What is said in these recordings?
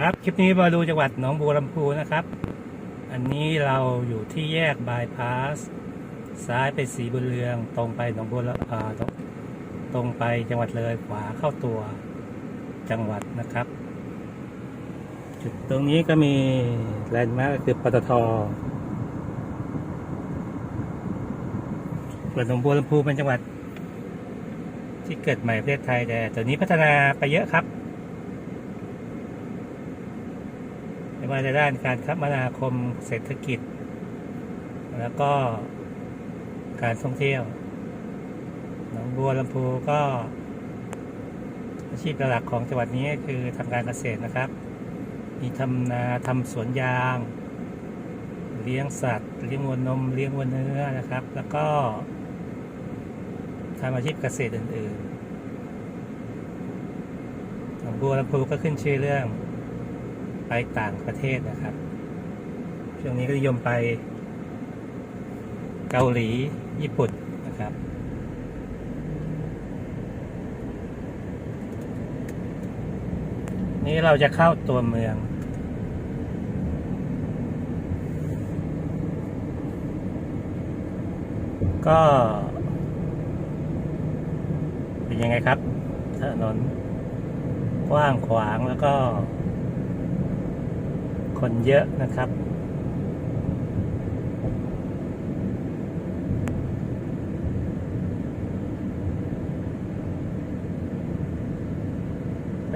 ครับ คลิปนี้มาดูจังหวัดหนองบัวลำพูนะครับ อันนี้เราอยู่ที่แยกบายพาส ซ้ายไปสีบุญเรือง ตรงไปหนองบัวละอ่าตรงตรงไปจังหวัดเลยขวาเข้าตัวจังหวัดนะครับ จุดตรงนี้ก็มีแลนด์มาร์คคือปตทส่วนหนองบัวลำพูเป็นจังหวัด ที่เกิดใหม่ประเทศไทยแต่ตอนนี้พัฒนาไปเยอะครับ ไม่ว่าจะด้านการคมนาคมเศรษฐกิจ แล้วก็การท่องเที่ยวหนองบัวลำพูก็ อาชีพหลักของจังหวัดนี้คือทำการเกษตรนะครับ มีทำนาทำสวนยาง เลี้ยงสัตว์ เลี้ยงวัวนม เลี้ยงวัวเนื้อนะครับ แล้วก็ทำอาชีพเกษตรอื่นๆหนองบัวลำพูก็ขึ้นชื่อเรื่อง ไปต่างประเทศนะครับ ช่วงนี้ก็นิยมไป เกาหลีญี่ปุ่นนะครับ นี่เราจะเข้าตัวเมืองก็เป็นยังไงครับถนนกว้างขวางแล้วก็ คนเยอะนะครับ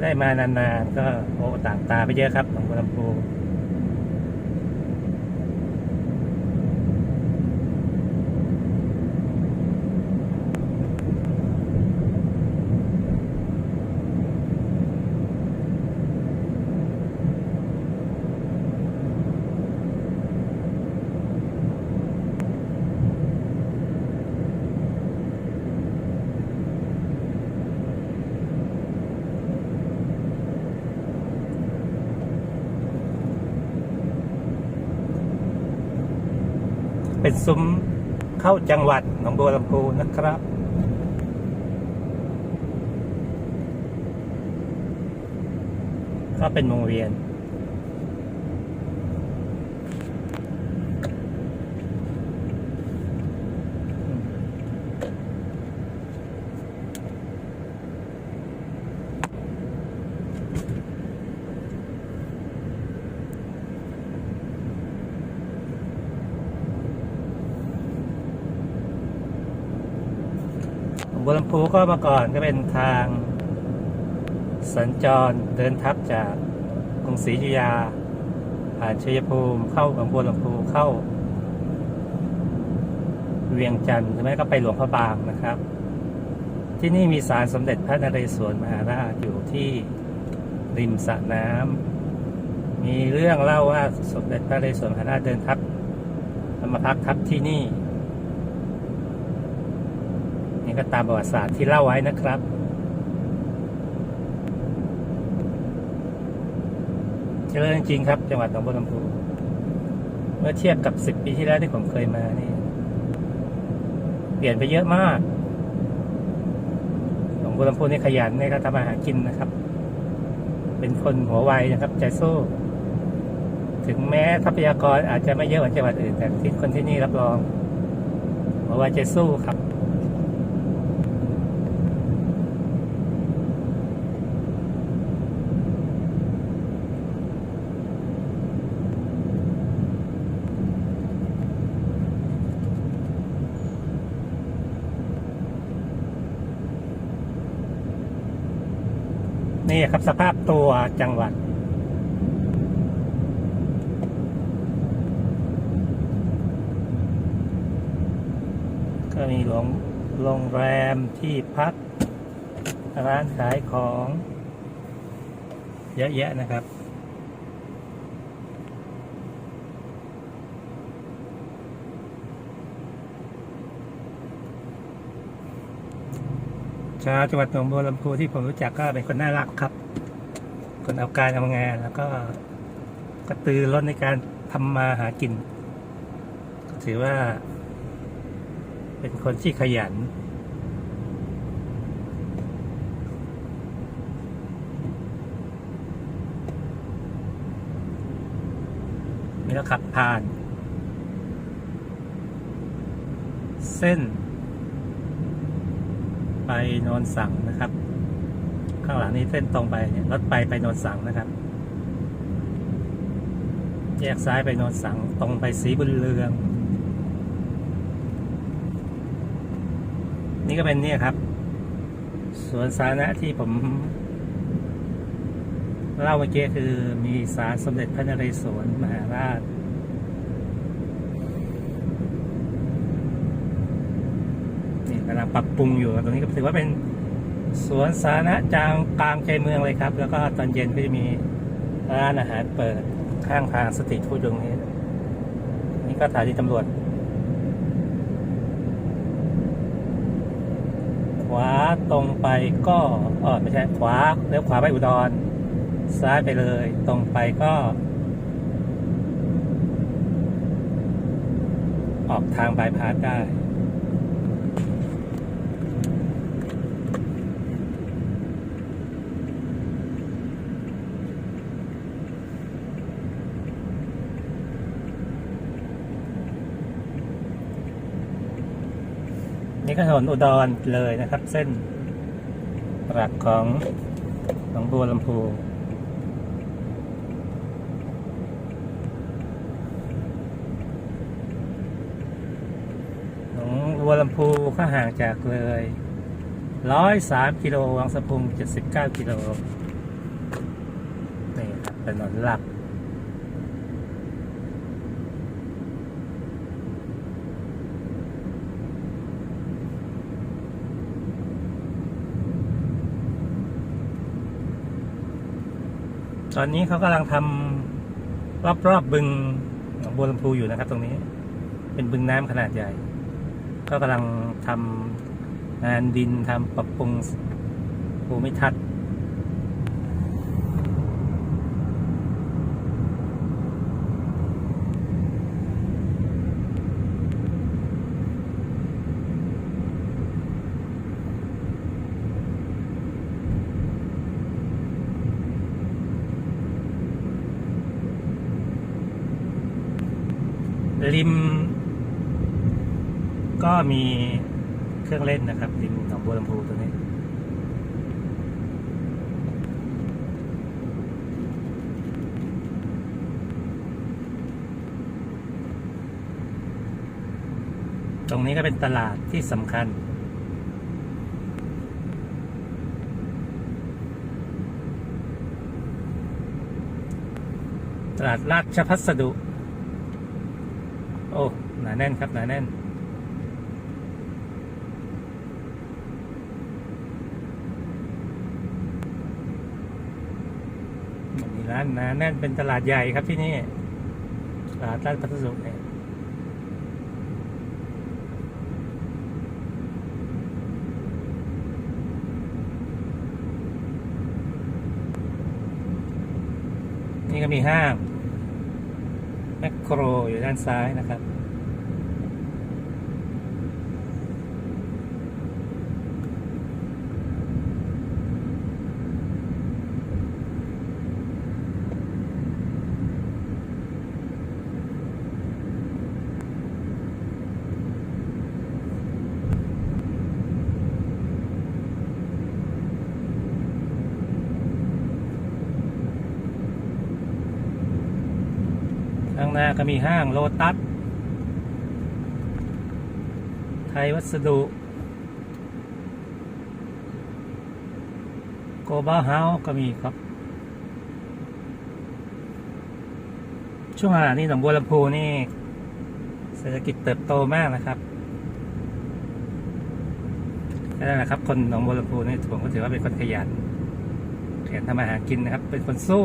ได้มานานๆก็โอ้ต่างตาไปเยอะครับหนองบัวลำพู ซุ้มเข้าจังหวัดหนองบัวลำพูนะครับ ก็เป็นวงเวียน วลำพูก็มื่อก่อนก็เป็นทาง สัญจรเดินทับจากกรุงศรีอยุธยาผ่านชัยภูมิเข้าหนองบัวลำพูเข้า เวียงจันทร์หรือไม่ก็ไปหลวงพระบางนะครับ ที่นี่มีศาลสมเด็จพระนเรศวรมหาราชอยู่ที่ริมสระน้ำมีเรื่องเล่าว่าสมเด็จพระนเรศวรมหาราชเดินทับมาพักทับที่นี่ นี่ก็ตามประวัติศาสตร์ที่เล่าไว้นะครับเจริญจริงครับ จังหวัดหนองบัวลำพูเมื่อเทียบกับสิบปีที่แล้วที่ผมเคยมานี่ เปลี่ยนไปเยอะมากหนองบัวลำพูนี่ขยันในการทำอาหารกินนะครับ เป็นคนหัวไวนะครับ ใจสู้ ถึงแม้ทรัพยากรอาจจะไม่เยอะเหมือนจังหวัดอื่น แต่ที่คนที่นี่รับรองหัวไวใจสู้ครับ นี่ครับสภาพตัวจังหวัด ก็มีโรงโรงแรมที่พัก ร้านขายของ เยอะแยะนะครับ ชาวจังหวัดหนองบัวลำพูที่ผมรู้จักก็เป็นคนน่ารักครับ คนเอาการเอางานแล้วก็กระตือร้นในการทำมาหากิน ถือว่า เป็นคนที่ขยันนี่เราขับผ่าน เส้น ไปโนนสังนะครับ ข้างหลังนี้เส้นตรงไปเนี่ยรถไปไปโนนสังนะครับ แยกซ้ายไปโนนสังตรงไปสีบุญเรือง นี่ก็เป็นเนี่ยครับสวนสาธารณะที่ผมเล่าเมื่อกี้คือมีศาลสมเด็จพระนเรศวรมหาราช นี่กำลัง ปรุงอยู่ตรงนี้ก็ถือว่าเป็นสวนสาธารณะจางกลางใจเมืองเลยครับ แล้วก็ตอนเย็นก็จะมีร้านอาหารเปิดข้างทางสตรีทฟู้ดตรงนี้ นี่ก็สถานีตำรวจ ขวาตรงไปก็เออไม่ใช่ขวาเลี้ยวขวาไปอุดร ซ้ายไปเลย ตรงไปก็ ออกทางบายพาสได้ นี่ก็ถนนอุดรเลยนะครับ เส้นหลักของหนองบัวลำพูหนองบัวลำพูก็ห่างจากเลยร้อยสามกิโลวังสะพุงเจ็ดสิบเก้ากิโลนี่ครับถนนหลัก ตอนนี้เขากำลังทำรอบๆบบึงหนองบัวลำพูอยู่นะครับ ตรงนี้ เป็นบึงน้ำขนาดใหญ่ ก็กำลังทำงานดินทำปรับปรุงภูมิทัศน์ ริม ก็มีเครื่องเล่นนะครับริมหนองบัวลำพูตัวนี้ตรงนี้ก็เป็นตลาดที่สำคัญ ตลาดราชพัสดุ โอ้หนาแน่นครับหนาแน่น มีร้านหนาแน่นเป็นตลาดใหญ่ครับที่นี่ตลาดราชพัสดุเนี่ยนี่ก็มีห้าง โครอยู่ด้านซ้ายนะครับ้าก็มีห้างโลตัส ไทยวัสดุ โกบ้าเฮาก็มีครับ ช่วงขณะนี้หนองบัวลำพูนี่ เศรษฐกิจเติบโตมากนะครับนั่นแหละครับ คนหนองบัวลำพูนี่ผมก็ถือว่าเป็นคนขยันขยันทำอาหารกินนะครับ เป็นคนสู้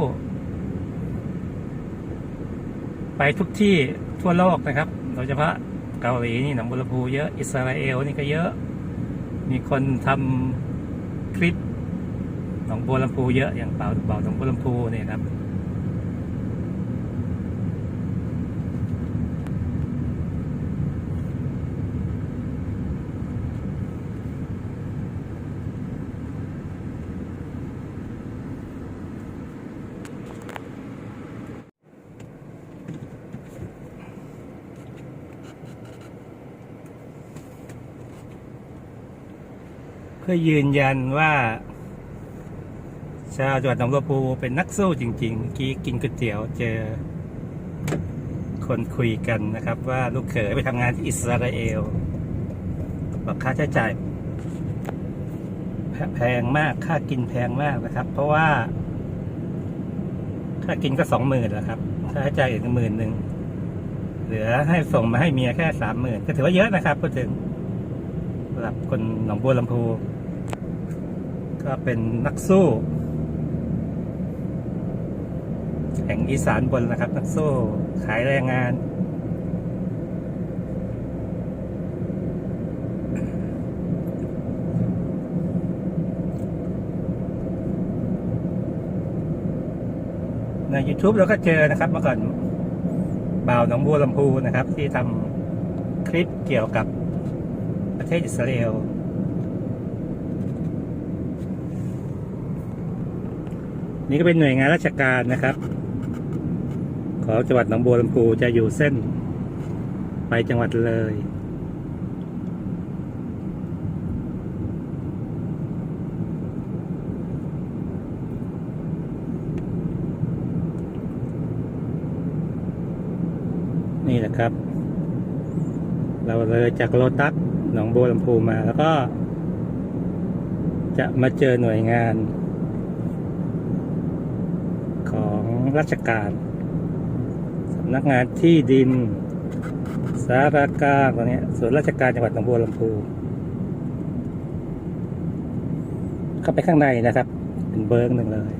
ไปทุกที่ทั่วโลกนะครับ โดยเฉพาะเกาหลีนี่หนองบุรพูเยอะ อิสราเอลนี่ก็เยอะ มีคนทำคลิปหนองบัวลำพูเยอะอย่างเป่าเป่าหนองบัวลำพูเนี่ยครับ พื่อยืนยันว่า ชาวจังหวัดหนองบัวปูเป็นนักสู้จริงๆเมื่อกี้กินก๋วยเตี๋ยวเจอคนคุยกันนะครับ ว่าลูกเขยไปทำงานที่อิสราเอลบอกค่าใช้จ่ายแพแพงมากค่ากินแพงมากนะครับ เพราะว่า ค่ากินก็สองหมื่นแล้วครับค่าใช้จ่ายอีกหมื่นหนึ่งเหลือให้ส่งมาให้เมียแค่สามหมื่นก็ถือว่าเยอะนะครับพูดถึงสำหรับคนหนองบัวลำพู ก็เป็นนักสู้ แห่งอีสานบนนะครับ นักสู้ขายแรงงานใน YouTube เราก็เจอนะครับเมื่อก่อนบ่าวหนองบัวลำพูนะครับ ที่ทำคลิปเกี่ยวกับประเทศอิสราเอล นี่ก็เป็นหน่วยงานราชการนะครับของจังหวัดหนองบัวลำพูจะอยู่เส้น ไปจังหวัดเลย นี่แหละครับ เราเลยจากโลตัสหนองบัวลำพูมาแล้วก็ จะมาเจอหน่วยงาน ของ ราชการสำนักงานที่ดิน สารากลางตรงนี้ส่วนราชการจังหวัดหนองบัวลำพูเข้าไปข้างในนะครับ เป็นเบิร์กหนึ่งเลย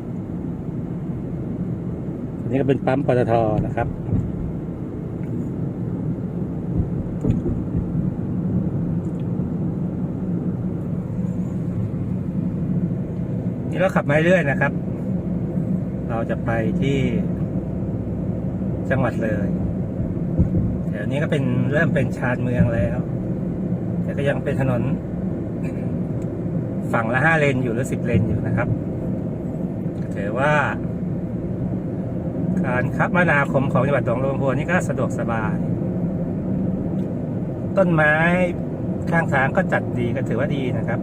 อันนี้ก็เป็นปั๊มปตทนะครับนี่เราขับมาเรื่อยนะครับ เราจะไปที่จังหวัดเลยแถวนี้ก็เป็นเริ่มเป็นชานเมืองแล้ว แต่ก็ยังเป็นถนน ฝั่งละห้าเลนอยู่หรือสิบเลนอยู่นะครับถือว่า การคมนาคมของจังหวัดหนองบัวลำพูนี่ก็สะดวกสบาย ต้นไม้ข้างทางก็จัดดีก็ถือว่าดีนะครับ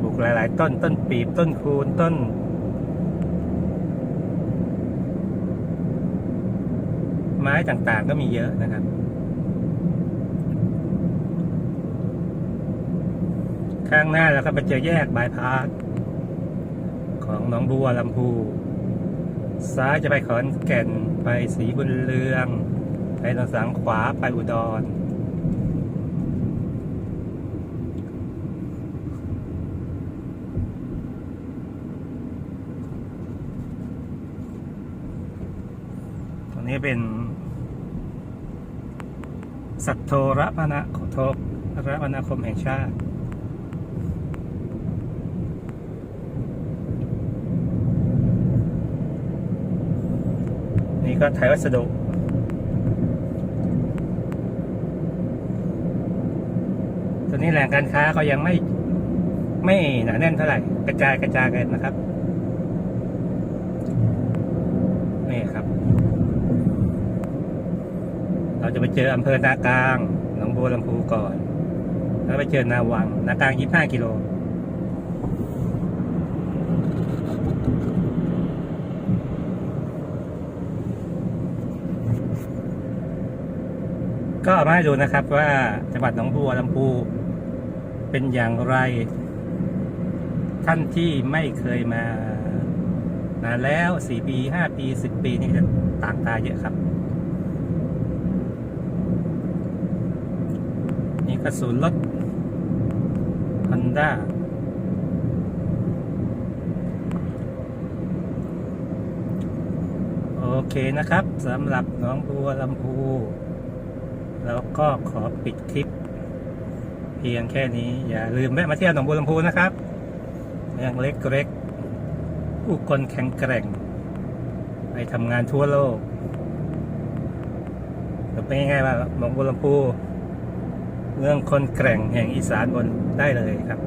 ปลูกหลาย ๆ ต้นต้นปีบต้นคูนต้น ไม้ต่างๆ ก็มีเยอะนะครับ ข้างหน้าเราก็ไปเจอแยกบายพาสของหนองบัวลำพู ซ้ายจะไปขอนแก่นไปสีบุญเรือง ไปทางสังขวาไปอุดรตรงนี้เป็น สัตโทรมณโทรมนาคมแห่งชาตินี่ก็ไทยวัสดุตัวนี้แหล่งการค้าก็ยังไม่ไม่หนาแน่นเท่าไหร่ กระจายกระจายกันนะครับ นี่ครับ เราจะไปเจออำเภอนากลาง หนองบัวลำพูก่อน แล้วไปเจอนาวัง นากลางยี่ห้ากิโล ก็เอามาให้ดูนะครับว่าจังหวัดหนองบัวลำพูเป็นอย่างไร ท่านที่ไม่เคยมานานแล้วสี่ปีห้าปีสิบปีนี่จะต่างตาเยอะครับ นี่กระสุนรถฮอนด้าโอเคนะครับสำหรับน้องบัวลำพู แล้วก็ขอปิดคลิป เพียงแค่นี้อย่าลืมแวะมาเที่ยวหนองบัวลำพูนะครับเมืองเล็กเล็กผู้คนแข็งแกร่ง ไปทำงานทั่วโลกจะเป็นง่ายๆว่าหนองบัวลำพู เมืองคนแกร่งแห่งอีสานบนได้เลยครับ